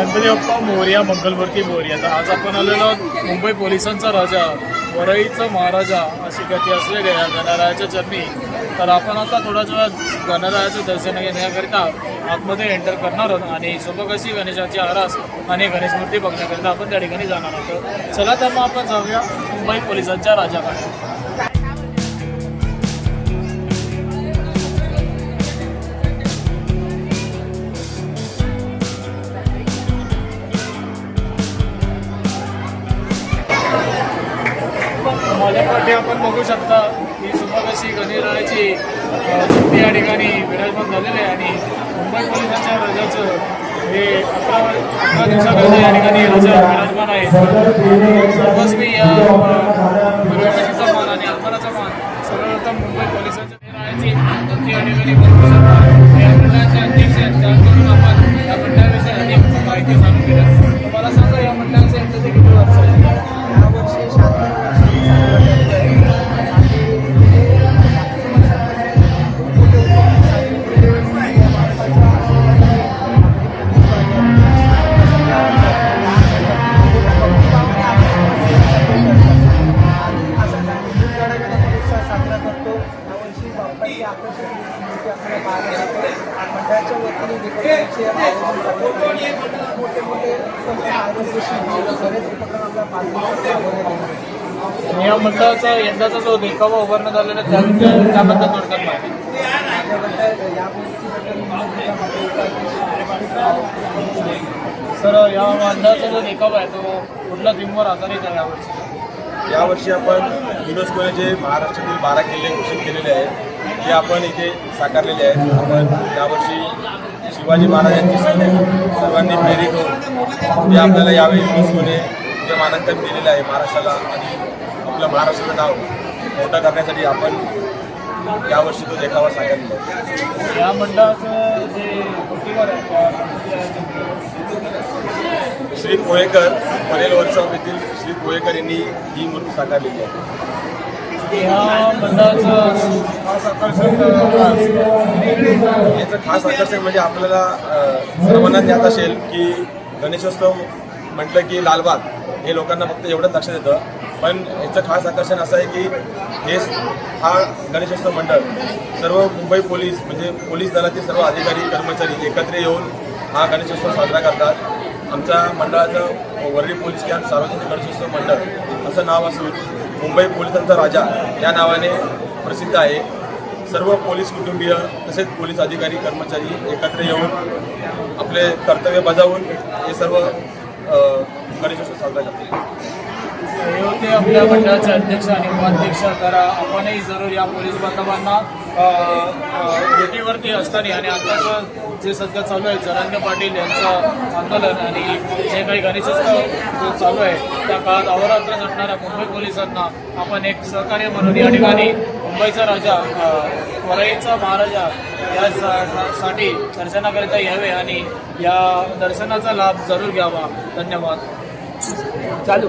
गणपती बाप्पा मोर्या मंगलमूर्ती मोर्या. तर आज आपण आलेलो आहोत मुंबई पोलिसांचा राजा वरईचा महाराजा अशी गती असलेल्या या गणरायाच्या जन्मी. तर आपण आता थोड्याच वेळात गणरायाचं दर्शन घेण्याकरिता आतमध्ये एंटर करणार आहोत आणि सोबकशी गणेशाची आरास आणि गणेश मूर्ती बघण्याकरिता आपण त्या ठिकाणी जाणार आहोत. चला तर मग आपण जाऊया मुंबई पोलिसांच्या राजाकडे. माझ्याकडे आपण बघू शकता की गणेरायाची अ, मूर्ती या ठिकाणी विराजमान झालेली आहे आणि मुंबई पोलिसांच्या राजाचं हे अकरा अकरा दिवसाकरता या ठिकाणी राजा विराजमान आहे. सर्वस्वी या मंडळाच्या वतीने दीपावलीचे मोठे मोठे बरेच उपक्रम आपल्या या मंडळाचा यंदाचा जो देखावा उभारण्यात आलेला त्याबद्दल थोडक्यात माहिती. या सर या मंडळाचा जो देखावा आहे तो कुठल्या थीमवर आधारित आहे यावर्षी? यावर्षी आपण युनेस्कोने जे महाराष्ट्रातील बारा किल्ले घोषित केलेले आहेत ते आपण इथे साकारलेले आहेत आपण यावर्षी शिवाजी महाराजांची सर्व- सर्वांनी प्रेरित होऊन ते आपल्याला यावेळी युनेस्कोने जे मानांकन दिलेलं आहे. महाराष्ट्राला आणि आपलं महाराष्ट्राचं नाव मोठं करण्यासाठी आपण यावर्षी तो देखावा आहे. या मंडळाचं जे श्री पोहेकर परेल वर्कशॉप येथील श्री पोहेकर यांनी ही मूर्ती साकारलेली आहे. या मंडळाचं खास आकर्षण याचं खास आकर्षण म्हणजे आपल्याला सर्वांना ज्ञात असेल की गणेशोत्सव म्हटलं की लालबाग हे लोकांना फक्त एवढंच लक्षात येतं. पण याचं खास आकर्षण असं आहे की हे हा गणेशोत्सव मंडळ सर्व मुंबई पोलीस म्हणजे पोलीस दलातील सर्व अधिकारी कर्मचारी एकत्र येऊन हा गणेशोत्सव साजरा करतात. आमच्या मंडळाचं वर्ली पोलीस कॅम्प सार्वजनिक गणेशोत्सव मंडळ असं नाव असून मुंबई पोलिसांचा राजा या नावाने प्रसिद्ध आहे. सर्व पोलीस कुटुंबीय तसेच पोलीस अधिकारी कर्मचारी एकत्र येऊन आपले कर्तव्य बजावून हे सर्व गणेशोत्सव साजरा करतात ते आपल्या मंडळाचे अध्यक्ष आणि उपाध्यक्ष तर आपणही जरूर या पोलीस बांधवांना भेटीवरती ड्युटीवरती असताना आणि आताचं जे सध्या चालू आहे जरांगे पाटील यांचं आंदोलन आणि जे काही गणेशोत्सव चालू आहे त्या काळात अवरात्र झटणाऱ्या मुंबई पोलिसांना आपण एक सहकार्य म्हणून या ठिकाणी मुंबईचा राजा वरईचा महाराजा या सा- साठी दर्शनाकरिता यावे आणि या दर्शनाचा लाभ जरूर घ्यावा. धन्यवाद. चालू.